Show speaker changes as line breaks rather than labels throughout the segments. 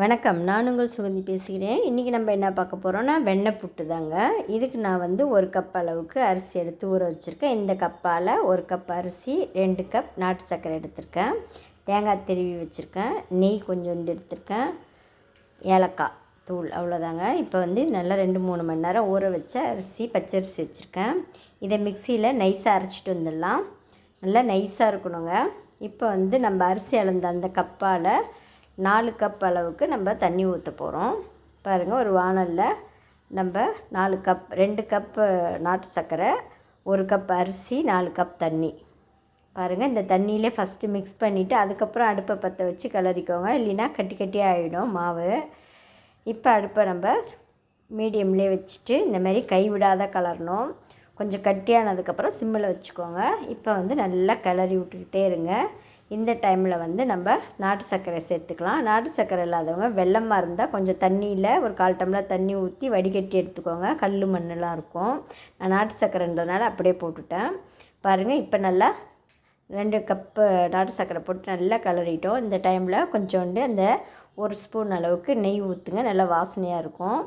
வணக்கம். நான் உங்கள் சுகந்தி பேசுகிறேன். இன்றைக்கி நம்ம என்ன பார்க்க போகிறோம்னா வெண்ணெய் புட்டு தாங்க. இதுக்கு நான் வந்து ஒரு கப் அளவுக்கு அரிசி எடுத்து ஊற வச்சுருக்கேன். இந்த கப்பால் ஒரு கப் அரிசி ரெண்டு கப் நாட்டு சர்க்கரை எடுத்திருக்கேன். தேங்காய் திருவி வச்சுருக்கேன். நெய் கொஞ்சோண்டு எடுத்திருக்கேன். ஏலக்காய் தூள் அவ்வளோதாங்க. இப்போ வந்து நல்லா ரெண்டு மூணு மணி நேரம் ஊற வச்ச அரிசி பச்சரிசி வச்சுருக்கேன். இதை மிக்சியில் நைஸாக அரைச்சிட்டு வந்துடலாம். நல்லா நைஸாக இருக்கணுங்க. இப்போ வந்து நம்ம அரிசி அளந்த அந்த கப்பால் நாலு கப் அளவுக்கு நம்ம தண்ணி ஊற்ற போகிறோம் பாருங்கள் ஒரு வானலில் நம்ம நாலு கப் ரெண்டு கப்பு நாட்டு சர்க்கரை ஒரு கப் அரிசி நாலு கப் தண்ணி. பாருங்கள் இந்த தண்ணியிலே ஃபஸ்ட்டு மிக்ஸ் பண்ணிவிட்டு அதுக்கப்புறம் அடுப்பை பற்ற வச்சு கிளறிக்கோங்க. இல்லைன்னா கட்டி கட்டியாக ஆகிடும் மாவு. இப்போ அடுப்பை நம்ம மீடியம்லேயே வச்சுட்டு இந்த மாதிரி கை விடாத கலரணும். கொஞ்சம் கட்டியானதுக்கப்புறம் சிம்மில் வச்சுக்கோங்க. இப்போ வந்து நல்லா கிளறி விட்டுக்கிட்டே இருங்க. இந்த டைமில் வந்து நம்ம நாட்டு சர்க்கரை சேர்த்துக்கலாம். நாட்டு சர்க்கரை இல்லாதவங்க வெள்ளமாக இருந்தால் கொஞ்சம் தண்ணியில் ஒரு கால் டம்ளர் தண்ணி ஊற்றி வடிகட்டி எடுத்துக்கோங்க. கல் மண்ணெலாம் இருக்கும். நான் நாட்டு சர்க்கரைன்றதுனால அப்படியே போட்டுட்டேன். பாருங்கள் இப்போ நல்லா ரெண்டு கப்பு நாட்டு சர்க்கரை போட்டு நல்லா கலரிட்டோம். இந்த டைமில் கொஞ்சோண்டு அந்த ஒரு ஸ்பூன் அளவுக்கு நெய் ஊற்றுங்க நல்லா வாசனையாக இருக்கும்.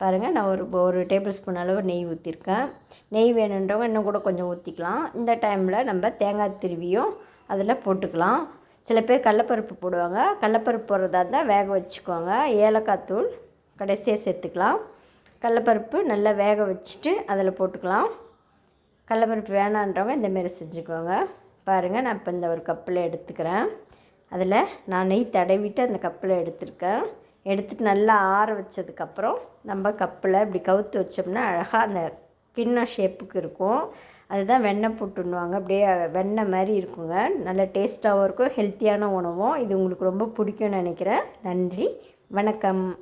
பாருங்கள் நான் ஒரு ஒரு டேபிள் ஸ்பூன் அளவு நெய் ஊற்றிருக்கேன் நெய் வேணுன்றவங்க இன்னும் கூட கொஞ்சம் ஊற்றிக்கலாம் இந்த டைமில் நம்ம தேங்காய் திருவியும் அதில் போட்டுக்கலாம். சில பேர் கடலப்பருப்பு போடுவாங்க. கடலப்பருப்பு போடுறதா இருந்தால் வேக வச்சுக்கோங்க. ஏலக்காய் தூள் கடைசியாக சேர்த்துக்கலாம். கடலப்பருப்பு நல்லா வேக வச்சுட்டு அதில் போட்டுக்கலாம். கடலப்பருப்பு வேணான்றவங்க இந்தமாரி செஞ்சுக்கோங்க. பாருங்கள் நான் இப்போ இந்த ஒரு கப்பில் எடுத்துக்கிறேன். அதில் நான் நெய் தடவிட்டு அந்த கப்பில் எடுத்துருக்கேன். எடுத்துகிட்டு நல்லா ஆற வச்சதுக்கப்புறம் நம்ம கப்பில் இப்படி கவுத்து வச்சோம்னா அழகாக அந்த கிண்ணம் ஷேப்புக்கு இருக்கும். அதுதான் வெண்ணெய் புட்டுன்னுவாங்க. அப்படியே வெண்ணெய் மாதிரி இருக்குங்க. நல்ல டேஸ்ட்டாகவும் இருக்கும். ஹெல்த்தியான உணவும். இது உங்களுக்கு ரொம்ப பிடிக்கும்னு நினைக்கிறேன். நன்றி. வணக்கம்.